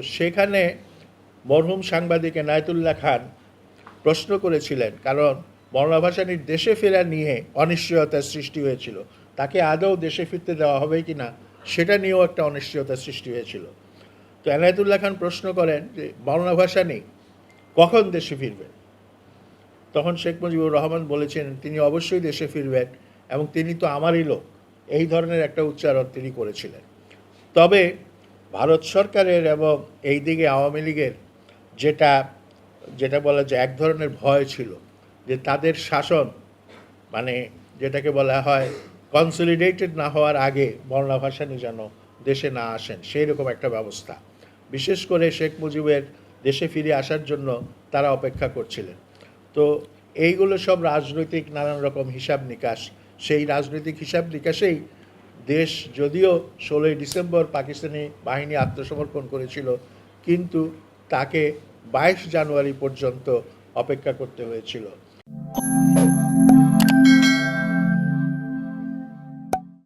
তো সেখানে মরহুম সাংবাদিক এনায়তুল্লাহ খান প্রশ্ন করেছিলেন, কারণ মৌলানা ভাসানীর দেশে ফেরা নিয়ে অনিশ্চয়তার সৃষ্টি হয়েছিল। তাকে আদৌ দেশে ফিরতে দেওয়া হবে কি না, সেটা নিয়েও একটা অনিশ্চয়তার সৃষ্টি হয়েছিল। তো এনায়তুল্লাহ খান প্রশ্ন করেন যে, মৌলানা ভাসানী কখন দেশে ফিরবেন? তখন শেখ মুজিবুর রহমান বলেছেন, তিনি অবশ্যই দেশে ফিরবেন এবং তিনি তো আমারই লোক। এই ধরনের একটা উচ্চারণ তিনি করেছিলেন। তবে ভারত সরকারের এবং এই দিকে আওয়ামী লীগের যেটা যেটা বলা যায় এক ধরনের ভয় ছিল যে তাদের শাসন মানে যেটাকে বলা হয় কনসলিডেটেড না হওয়ার আগে বর্ণা ভাসানি যেন দেশে না আসেন, সেই রকম একটা ব্যবস্থা। বিশেষ করে শেখ মুজিবের দেশে ফিরে আসার জন্য তারা অপেক্ষা করছিলেন। তো এইগুলো সব রাজনৈতিক নানান রকম হিসাব নিকাশ, সেই রাজনৈতিক হিসাব নিকাশেই দেশ যদিও ষোলোই ডিসেম্বর পাকিস্তানি বাহিনী আত্মসমর্পণ করেছিল, কিন্তু তাকে বাইশ জানুয়ারি পর্যন্ত অপেক্ষা করতে হয়েছিল।